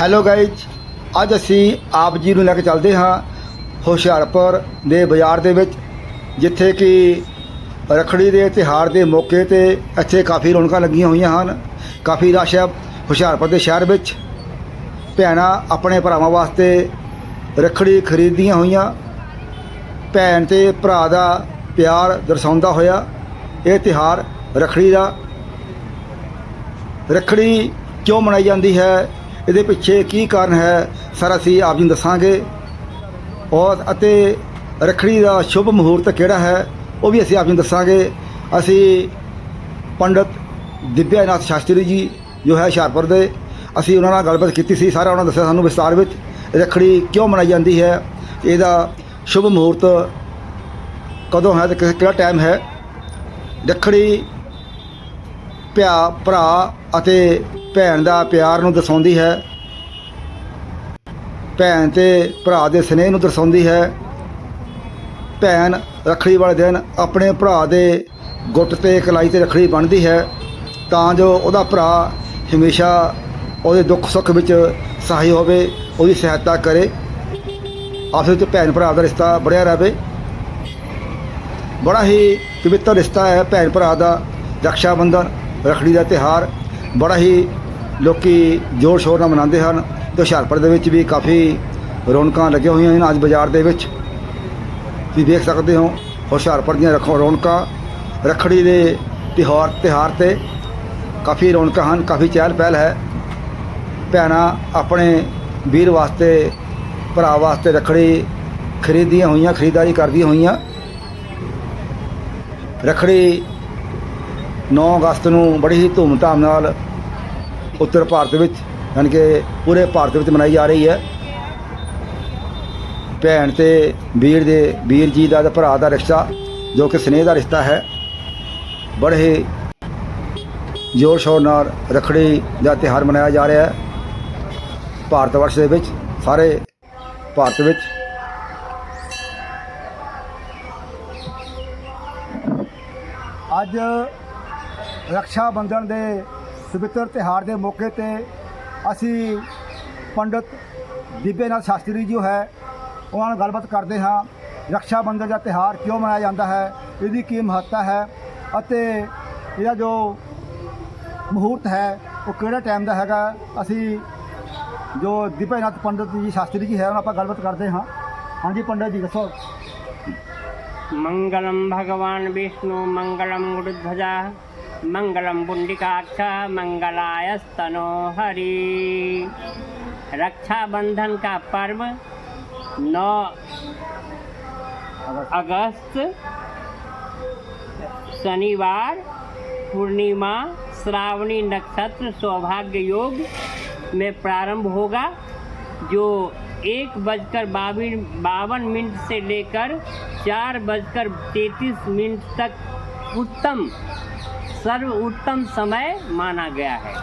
Hello guys ਅੱਜ ਅਸੀਂ ਆਪ ਜੀ ਨੂੰ ਲੈ ਕੇ ਚੱਲਦੇ ਹਾਂ ਹੁਸ਼ਿਆਰਪੁਰ ਦੇ ਬਾਜ਼ਾਰ ਦੇ ਵਿੱਚ, ਜਿੱਥੇ ਕਿ ਰੱਖੜੀ ਦੇ ਤਿਉਹਾਰ ਦੇ ਮੌਕੇ ਤੇ ਇੱਥੇ ਕਾਫੀ ਰੌਣਕਾਂ ਲੱਗੀਆਂ ਹੋਈਆਂ ਹਨ। ਕਾਫੀ ਰਸ਼ ਹੈ ਹੁਸ਼ਿਆਰਪੁਰ ਦੇ ਸ਼ਹਿਰ ਵਿੱਚ। ਭੈਣਾਂ ਆਪਣੇ ਭਰਾਵਾਂ ਵਾਸਤੇ ਰੱਖੜੀ ਖਰੀਦੀਆਂ ਹੋਈਆਂ। ਭੈਣ ਤੇ ਭਰਾ ਦਾ ਪਿਆਰ ਦਰਸਾਉਂਦਾ ਹੋਇਆ ਇਹ ਤਿਉਹਾਰ ਰੱਖੜੀ ਦਾ। ਰੱਖੜੀ ਕਿਉਂ ਮਨਾਈ ਜਾਂਦੀ ਹੈ? ਇਹਦੇ ਪਿੱਛੇ ਕੀ ਕਾਰਨ ਹੈ, ਸਾਰਾ ਅਸੀਂ ਆਪ ਜੀ ਨੂੰ ਦੱਸਾਂਗੇ। ਔਰ ਅਤੇ ਰੱਖੜੀ ਦਾ ਸ਼ੁਭ ਮਹੂਰਤ ਕਿਹੜਾ ਹੈ, ਉਹ ਵੀ ਅਸੀਂ ਆਪ ਜੀ ਨੂੰ ਦੱਸਾਂਗੇ। ਅਸੀਂ ਪੰਡਤ ਦਿਵਿਆਨਾਥ ਸ਼ਾਸਤਰੀ ਜੀ, ਜੋ ਹੈ ਹੁਸ਼ਿਆਰਪੁਰ ਦੇ, ਅਸੀਂ ਉਹਨਾਂ ਨਾਲ ਗੱਲਬਾਤ ਕੀਤੀ ਸੀ, ਸਾਰਾ ਉਹਨਾਂ ਦੱਸਿਆ ਸਾਨੂੰ ਵਿਸਤਾਰ ਵਿੱਚ। ਰੱਖੜੀ ਕਿਉਂ ਮਨਾਈ ਜਾਂਦੀ ਹੈ ਇਹਦਾ ਸ਼ੁਭ ਮਹੂਰਤ ਕਦੋਂ ਹੈ ਤੇ ਕਿਹੜਾ ਟਾਈਮ ਹੈ? ਰੱਖੜੀ ਭਿਆ ਭਰਾ ਅਤੇ ਭੈਣ ਦਾ ਪਿਆਰ ਨੂੰ ਦਰਸਾਉਂਦੀ ਹੈ। ਭੈਣ ਤੇ ਭਰਾ ਦੇ ਸਨੇਹ ਨੂੰ ਦਰਸਾਉਂਦੀ ਹੈ। ਭੈਣ ਰੱਖੜੀ ਵਾਲੇ ਦਿਨ ਆਪਣੇ ਭਰਾ ਦੇ ਗੁੱਟ ਤੇ ਕਲਾਈ ਤੇ ਰੱਖੜੀ ਬੰਨ੍ਹਦੀ ਹੈ ਤਾਂ ਜੋ ਉਹਦਾ ਭਰਾ ਹਮੇਸ਼ਾ ਉਹਦੇ ਦੁੱਖ ਸੁੱਖ ਵਿੱਚ ਸਹਾਈ ਹੋਵੇ, ਉਹਦੀ ਸਹਾਇਤਾ ਕਰੇ। ਆਪਸ ਵਿੱਚ ਭੈਣ ਭਰਾ ਦਾ ਰਿਸ਼ਤਾ ਬਣਿਆ ਰਹੇ। ਬੜਾ ਹੀ ਪਵਿੱਤਰ ਰਿਸ਼ਤਾ ਹੈ ਭੈਣ ਭਰਾ ਦਾ ਰਕਸ਼ਾ ਬੰਧਨ ਰੱਖੜੀ ਦਾ ਤਿਹਾਰ ਬੜਾ ਹੀ ਲੋਕੀ ਜੋਰ ਸ਼ੋਰ ਨਾਲ ਮਨਾਉਂਦੇ ਹਨ ਤੇ ਹੁਸ਼ਿਆਰਪੁਰ ਦੇ ਵਿੱਚ ਵੀ ਕਾਫੀ ਰੌਣਕਾਂ ਲੱਗੀਆਂ ਹੋਈਆਂ ਹਨ ਅੱਜ ਬਾਜ਼ਾਰ ਦੇ ਵਿੱਚ। ਤੁਸੀਂ ਦੇਖ ਸਕਦੇ ਹੋ ਹੁਸ਼ਿਆਰਪੁਰ ਦੀਆਂ ਰੱਖੋ, ਰੌਣਕਾਂ, ਰੱਖੜੀ ਦੇ ਤਿਉਹਾਰ ਤਿਉਹਾਰ ਤੇ ਕਾਫੀ ਰੌਣਕਾਂ ਹਨ, ਕਾਫੀ ਚਹਿਲ ਪਹਿਲ ਹੈ। ਭੈਣਾਂ ਆਪਣੇ ਵੀਰ ਵਾਸਤੇ, ਭਰਾ ਵਾਸਤੇ ਰੱਖੜੀ ਖਰੀਦੀਆਂ ਹੋਈਆਂ, ਖਰੀਦਦਾਰੀ ਕਰਦੀਆਂ ਹੋਈਆਂ। ਰੱਖੜੀ 9 ਅਗਸਤ ਨੂੰ ਬੜੀ ਹੀ ਧੂਮਧਾਮ ਨਾਲ ਉੱਤਰ ਭਾਰਤ ਵਿੱਚ, ਯਾਨੀ ਕਿ ਪੂਰੇ ਭਾਰਤ ਵਿੱਚ ਮਨਾਈ ਜਾ ਰਹੀ ਹੈ। ਭੈਣ ਤੇ ਵੀਰ ਦੇ, ਵੀਰ ਜੀ ਦਾ ਤੇ ਭਰਾ ਦਾ ਰਿਸ਼ਤਾ, ਜੋ ਕਿ ਸਨੇਹ ਦਾ ਰਿਸ਼ਤਾ ਹੈ। ਬੜੇ ਹੀ ਜ਼ੋਰ ਸ਼ੋਰ ਨਾਲ ਰੱਖੜੀ ਦਾ ਤਿਉਹਾਰ ਮਨਾਇਆ ਜਾ ਰਿਹਾ ਹੈ। ਭਾਰਤ ਵਰਸ਼ ਦੇ ਵਿੱਚ, ਸਾਰੇ ਭਾਰਤ ਵਿੱਚ। ਅੱਜ ਰੱਖਿਆ ਬੰਧਨ ਦੇ ਪਵਿੱਤਰ ਤਿਹਾੜ ਦੇ ਮੌਕੇ ਤੇ ਅਸੀਂ ਪੰਡਤ ਦਿਬੇਨਾਥ ਸ਼ਾਸਤਰੀ ਜੀ ਹੈ ਉਹਨਾਂ ਨਾਲ ਗੱਲਬਾਤ ਕਰਦੇ ਹਾਂ, ਰਕਸ਼ਾ ਬੰਧਨ ਦਾ ਤਿਹਾੜ ਕਿਉਂ ਮਨਾਇਆ ਜਾਂਦਾ ਹੈ, ਇਹਦੀ ਕੀ ਮਹੱਤਤਾ ਹੈ ਅਤੇ ਇਹਦਾ ਜੋ ਮਹੂਰਤ ਹੈ, ਉਹ ਕਿਹੜਾ ਟਾਈਮ ਦਾ ਹੈਗਾ, ਅਸੀਂ ਜੋ ਦੀਪੇਨਾਥ ਪੰਡਤ ਜੀ, ਸ਼ਾਸਤਰੀ ਜੀ ਹੈ, ਉਹਨਾਂ ਆਪਾਂ ਗੱਲਬਾਤ ਕਰਦੇ ਹਾਂ। ਹਾਂਜੀ ਪੰਡਤ ਜੀ, ਦੱਸੋ। ਮੰਗਲਮ ਭਗਵਾਨ ਵਿਸ਼ਨੂੰ, ਮੰਗਲਮ ਗੁਰਧਜਾ मङ्गलं पुण्डिकाक्ष मङ्गलायस्तनो हरि। रक्षाबंधन का पर्व 9 अगस्त, शनिवार, पूर्णिमा, श्रावणी नक्षत्र सौभाग्य योग में प्रारंभ होगा, जो एक बजकर बावन बावन मिनट से लेकर चार बजकर तैतीस मिनट तक उत्तम सर्व उत्तम समय माना गया है।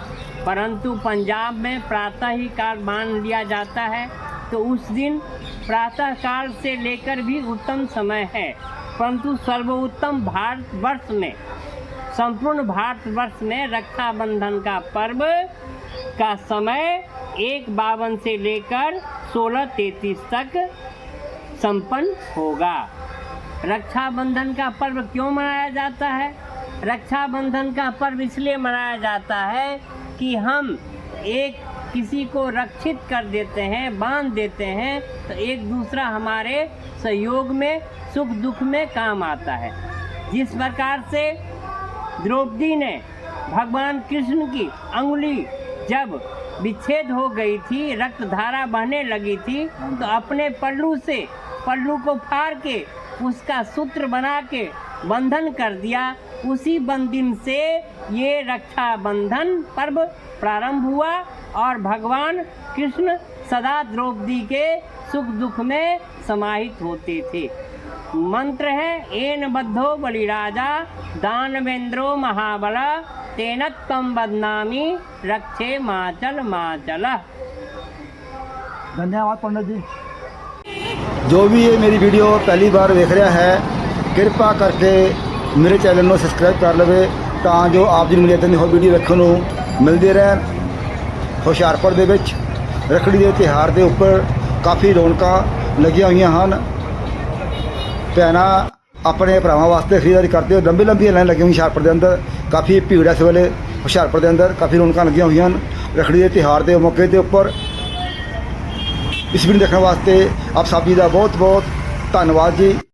परंतु पंजाब में प्रातः ही काल मान लिया जाता है तो उस दिन प्रातः काल से लेकर भी उत्तम समय है। परंतु सर्वोत्तम भारतवर्ष में, संपूर्ण भारतवर्ष में रक्षाबंधन का पर्व का समय एक बावन से लेकर सोलह तैतीस तक संपन्न होगा। रक्षाबंधन का पर्व क्यों मनाया जाता है? रक्षाबंधन का पर्व इसलिए मनाया जाता है कि हम एक किसी को रक्षित कर देते हैं, बाँध देते हैं तो एक दूसरा हमारे सहयोग में, सुख दुख में काम आता है। जिस प्रकार से द्रौपदी ने भगवान कृष्ण की अंगुली जब विच्छेद हो गई थी रक्त धारा बहने लगी थी तो अपने पल्लू से, पल्लू को फाड़ के, उसका सूत्र बना के बंधन कर दिया। उसी दिन से ये रक्षाबंधन पर्व प्रारंभ हुआ और भगवान कृष्ण सदा द्रौपदी के सुख दुख में समाहित होते थे। मंत्र है, एन बद्धो बलिराजा, दानवेंद्रो महाबल तेनत्म बदनामी रक्षे माचल माचल। धन्यवाद पंडित जी जो भी ये मेरी वीडियो पहली बार देख रहा है, कृपा करके ਮੇਰੇ ਚੈਨਲ ਨੂੰ ਸਬਸਕ੍ਰਾਈਬ ਕਰ ਲਵੇ ਤਾਂ ਜੋ ਆਪ ਜੀ ਨੂੰ ਇਦਾਂ ਦੀ ਹੋਰ ਵੀਡੀਓ ਵੇਖਣ ਨੂੰ ਮਿਲਦੀ ਰਹਿਣ। ਹੁਸ਼ਿਆਰਪੁਰ ਦੇ ਵਿੱਚ ਰੱਖੜੀ ਦੇ ਤਿਉਹਾਰ ਦੇ ਉੱਪਰ ਕਾਫੀ ਰੌਣਕਾਂ ਲੱਗੀਆਂ ਹੋਈਆਂ ਹਨ। ਭੈਣਾਂ ਆਪਣੇ ਭਰਾਵਾਂ ਵਾਸਤੇ ਖਰੀਦਦਾਰੀ ਕਰਦੇ ਹੋ ਲੰਬੀ ਲੰਬੀਆਂ ਲਾਈਨ ਲੱਗੀਆਂ ਹੋਈਆਂ ਹੁਸ਼ਿਆਰਪੁਰ ਦੇ ਅੰਦਰ। ਕਾਫੀ ਭੀੜ ਹੈ ਇਸ ਵੇਲੇ ਹੁਸ਼ਿਆਰਪੁਰ ਦੇ ਅੰਦਰ ਕਾਫੀ ਰੌਣਕਾਂ ਲੱਗੀਆਂ ਹੋਈਆਂ ਹਨ। ਰੱਖੜੀ ਦੇ ਤਿਉਹਾਰ ਦੇ ਮੌਕੇ ਦੇ ਉੱਪਰ ਇਸ ਵੀਡੀਓ ਦੇਖਣ ਵਾਸਤੇ ਆਪ ਸਭ ਜੀ ਦਾ ਬਹੁਤ ਬਹੁਤ ਧੰਨਵਾਦ ਜੀ।